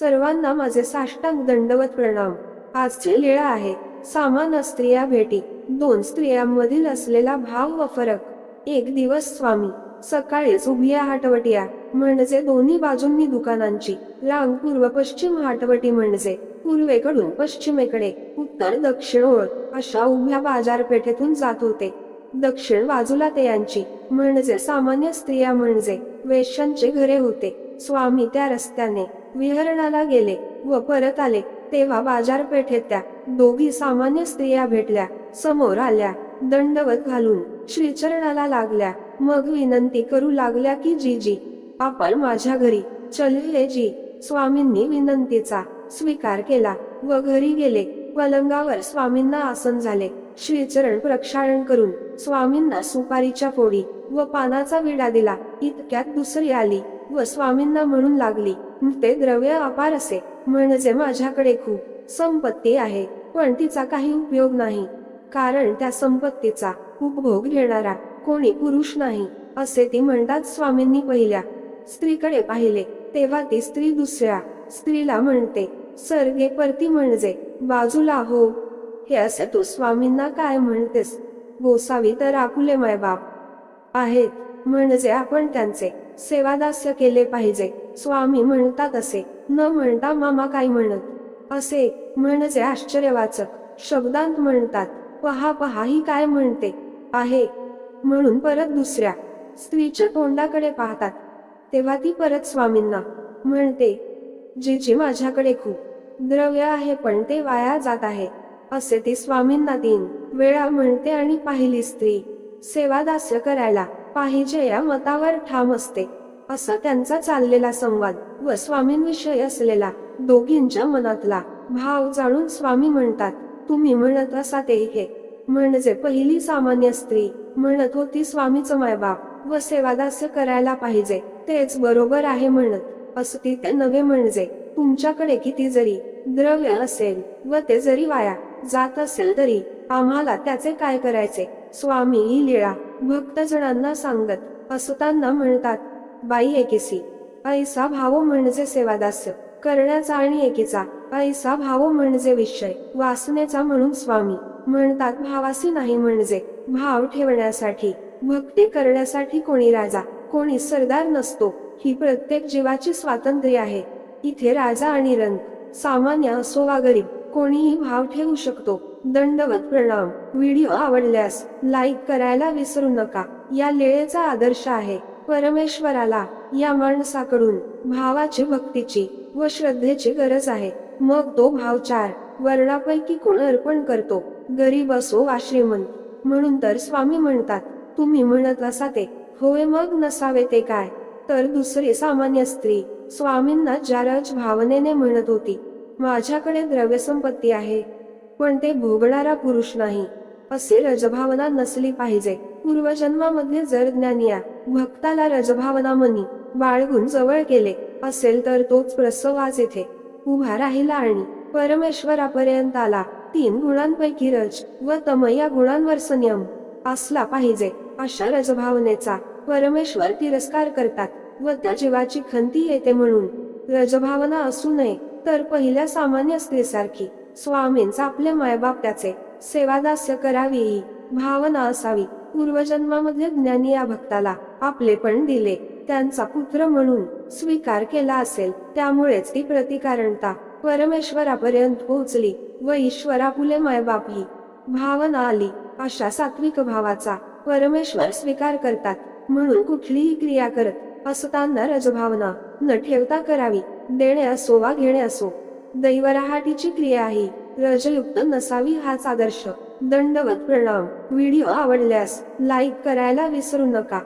सर्वांना माझे साष्टांग दंडवत प्रणाम. आजची लीळा आहे. सामान स्त्रिया भेटी. दोन स्त्रियांमधील असलेला भाव व फरक. एक दिवस स्वामी. सकाळीच उभिया हाटवटिया म्हणजे दोन्ही बाजूंनी दुकानांची. रांग पूर्व पश्चिम हाटवटी म्हणजे पूर्वेकडून पश्चिमेकडे. उत्तर दक्षिण ओळ. अशा उभ्या बाजारपेठेतून जात होते. दक्षिण बाजूला ते यांची म्हणजे सामान्य स्त्रिया म्हणजे वेश्यांचे घरे होते. स्वामी त्या रस्त्याने विहरणाला गेले व परत आले. तेव्हा बाजारपेठेत त्या दोघी सामान्य स्त्रिया भेटल्या. समोर आल्या. दंडवत घालून श्रीचरणाला लागल्या. मग विनंती करू लागल्या की जी जी आपण माझ्या घरी चलले जी. स्वामींनी विनंतीचा स्वीकार केला व घरी गेले. पलंगावर स्वामींना आसन झाले. श्रीचरण प्रक्षाळण करून स्वामींना सुपारीच्या फोडी व पानाचा विडा दिला. इतक्यात दुसरी आली व स्वामींना म्हणून लागली. ते द्रव्य अपार असे म्हणजे माझ्याकडे खूप संपत्ती आहे पण तिचा काही उपयोग नाही. कारण त्या संपत्तीचा उपभोग घेणारा कोणी पुरुष नाही असे ती म्हणतात स्वामींनी पहिल्या स्त्रीकडे पाहिले तेव्हा ती स्त्री दुसऱ्या स्त्रीला म्हणते सर्गे परती म्हणजे बाजूला हो. हे असे तू स्वामींना काय म्हणतेस? गोसावी तर आपुले मायबाप आहेत म्हणजे आपण त्यांचे सेवादास्य केले पाहिजे. स्वामी म्हणतात असे. न म्हणता मामा काय म्हणत? असे. म्हणजे आश्चर्यवाचक. शब्दांत म्हणतात. पहा पहा ही काय म्हणते? आहे. म्हणून परत दुसऱ्या. स्त्रीच्या तोंडाकडे पाहतात. तेव्हा ती परत स्वामींना म्हणते जीची माझ्याकडे खूप द्रव्य आहे पण ते वाया जात आहे. असे ती स्वामींना तीन वेळा म्हणते आणि पाहिली स्त्री. सेवादास्य करायला. पाहिजे या मतावर ठाम असते. असा त्यांचा चाललेला संवाद व स्वामींविषयी असलेला दोघींच्या मनातला भाव जाणून स्वामी म्हणतात तुम्ही म्हणत असा ते हे. म्हणजे पहिली सामान्य स्त्री म्हणत होती स्वामीचं मायबाप व सेवादास्य करायला पाहिजे. तेच बरोबर आहे म्हणत. असती ते नवे म्हणजे. तुमच्याकडे किती जरी द्रव्य असेल व ते जरी वाया जात असेल तरी आम्हाला त्याचे काय करायचे? स्वामी ही लीळा भक्तजनांना सांगत असताना म्हणतात बाई एकेसी ऐसा भाव म्हणजे सेवादास्य करण्याचा आणि एकीचा ऐसा भाव म्हणजे विषय वासनेचा म्हणून स्वामी म्हणतात भावासी नाही म्हणजे भाव ठेवण्यासाठी भक्ती करण्यासाठी कोणी राजा कोणी सरदार नसतो ही प्रत्येक जीवाची स्वातंत्र्य आहे इथे राजा आणि रंग सामान्य असो वा गरीब कोणीही भाव ठेवू शकतो दंडवत प्रणाम. व्हिडिओ आवडल्यास लाईक करायला विसरू नका. या लेळेचा आदर्श आहे. परमेश्वराला या माणसाकडून भावाची भक्तीची व श्रद्धेची गरज आहे. मग तो भाव चार वर्णापैकी कोण अर्पण करतो? गरीब असो वा श्रीमंत म्हणून तर स्वामी म्हणतात तुम्ही म्हणत असा ते होय मग नसावे ते काय? तर दुसरी सामान्य स्त्री स्वामींना जारज भावनेने म्हणत होती माझ्याकडे द्रव्यसंपत्ती आहे. पण ते भोगणारा पुरुष नाही. असे रजभावना नसली पाहिजे. पूर्वजन्मामध्ये जर ज्ञानिया भक्ताला रजभावना मनी बाळगून जवळ केले असेल तर तोच प्रसवाच येथे उभा राहिला आणि परमेश्वरापर्यंत आला. तीन गुणांपैकी रज व तम या गुणांवर संयम असला पाहिजे. अशा रजभावनेचा परमेश्वर तिरस्कार करतात व त्या जीवाची खंती येते म्हणून रजभावना असू नये. तर पहिल्या सामान्य स्त्रीसारखी स्वामींचा आपले मायबाप त्याचे सेवादास्य करावी ही भावना असावी. पूर्वजन्मामध्ये ज्ञानी या भक्ताला आपले पण दिले. त्यांचा पुत्र म्हणून स्वीकार केला असेल त्यामुळेच ती प्रतिकारणता परमेश्वरापर्यंत पोहोचली व ईश्वरा फुले मायबाप ही भावना आली. अशा सात्विक भावाचा परमेश्वर स्वीकार करतात म्हणून कुठलीही क्रिया करत असताना रजभावना न ठेवता करावी. देणे असो वा घेणे असो दैवराहाटीची क्रिया ही रजयुक्त नसावी हाच आदर्श. दंडवत प्रणाम. व्हिडिओ आवडल्यास लाईक करायला विसरू नका.